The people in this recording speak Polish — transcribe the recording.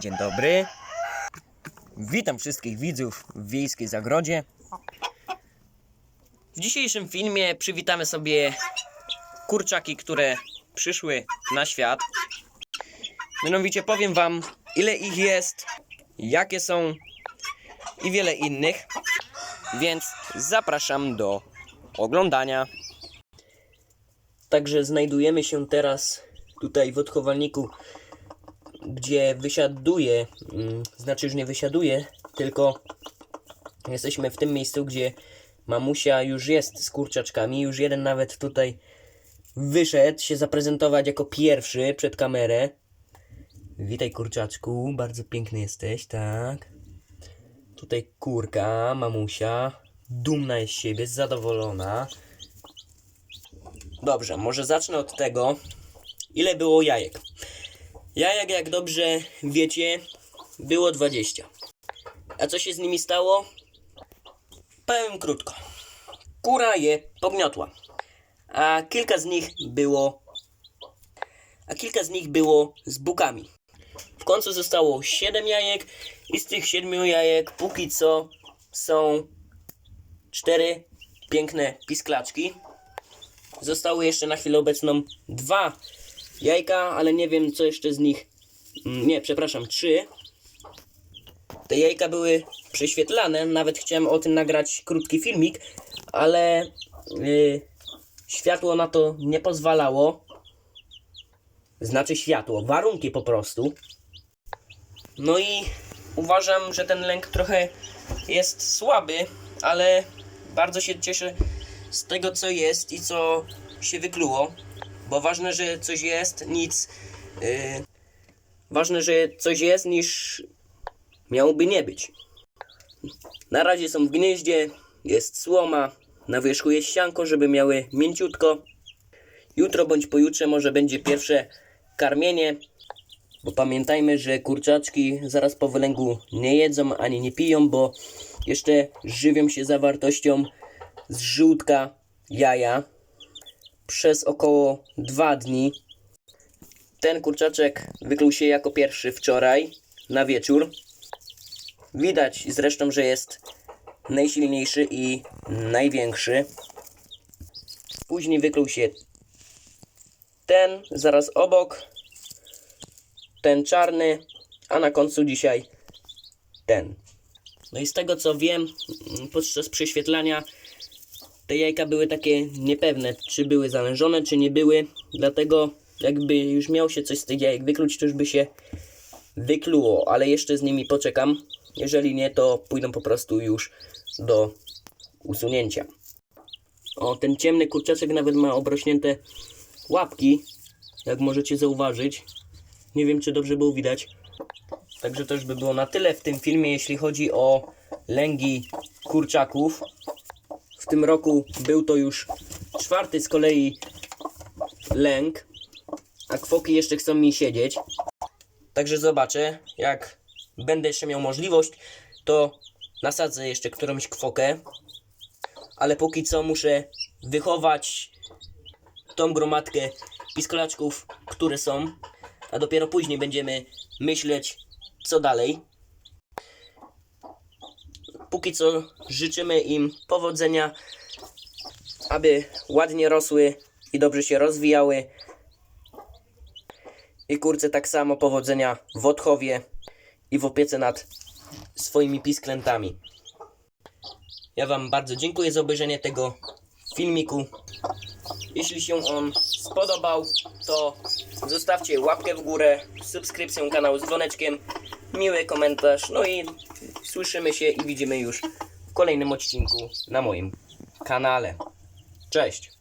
Dzień dobry. Witam wszystkich widzów w Wiejskiej Zagrodzie. W dzisiejszym filmie przywitamy sobie kurczaki, które przyszły na świat. Mianowicie powiem wam, ile ich jest, jakie są i wiele innych. Więc zapraszam do oglądania. Także znajdujemy się teraz tutaj w odchowalniku gdzie wysiaduje, mm, znaczy już nie wysiaduje, tylko jesteśmy w tym miejscu, gdzie mamusia już jest z kurczaczkami, już jeden nawet tutaj wyszedł się zaprezentować jako pierwszy przed kamerę. Witaj kurczaczku, bardzo piękny jesteś, tak. Tutaj kurka, mamusia, dumna jest z siebie, zadowolona. Dobrze, może zacznę od tego, ile było jajek. Jajek, jak dobrze wiecie, było 20. A co się z nimi stało? Powiem krótko. Kura je pogniotła. A kilka z nich było. A kilka z nich było z bukami. W końcu zostało 7 jajek i z tych 7 jajek póki co są 4 piękne pisklaczki. Zostały jeszcze na chwilę obecną dwa jajka, ale nie wiem co jeszcze z nich. Mm, Nie, przepraszam, trzy. Te jajka były prześwietlane, nawet chciałem o tym nagrać krótki filmik, ale yy, światło na to nie pozwalało. Znaczy światło, warunki po prostu. No i uważam, że ten lęk trochę jest słaby, ale bardzo się cieszę z tego co jest i co się wykluło. Bo ważne, że coś jest, nic. Yy, ważne, że coś jest, niż miałoby nie być. Na razie są w gnieździe, jest słoma, na wierzchu jest sianko, żeby miały mięciutko. Jutro bądź pojutrze może będzie pierwsze karmienie, bo pamiętajmy, że kurczaczki zaraz po wylęgu nie jedzą ani nie piją, bo jeszcze żywią się zawartością z żółtka jaja przez około dwa dni. Ten kurczaczek wykluł się jako pierwszy wczoraj na wieczór. Widać zresztą, że jest najsilniejszy i największy. Później wykluł się ten zaraz obok, ten czarny, a na końcu dzisiaj ten. No i z tego co wiem, podczas prześwietlania te jajka były takie niepewne, czy były zanężone, czy nie były. Dlatego jakby już miał się coś z tych jajek wykluć, to już by się wykluło, ale jeszcze z nimi poczekam. Jeżeli nie, to pójdą po prostu już do usunięcia. O, ten ciemny kurczaczek nawet ma obrośnięte łapki, jak możecie zauważyć. Nie wiem, czy dobrze było widać. Także to już by było na tyle w tym filmie, jeśli chodzi o lęgi kurczaków. W tym roku był to już czwarty z kolei lęk, a kwoki jeszcze chcą mi siedzieć. Także zobaczę, jak będę jeszcze miał możliwość, to nasadzę jeszcze którąś kwokę. Ale póki co muszę wychować tą gromadkę piskolaczków, które są, a dopiero później będziemy myśleć, co dalej. Póki co życzymy im powodzenia, aby ładnie rosły i dobrze się rozwijały. I kurce tak samo powodzenia w odchowie i w opiece nad swoimi pisklętami. Ja Wam bardzo dziękuję za obejrzenie tego filmiku. Jeśli się on spodobał, to zostawcie łapkę w górę, subskrypcję kanału z dzwoneczkiem, miły komentarz, no i słyszymy się i widzimy już w kolejnym odcinku na moim kanale. Cześć!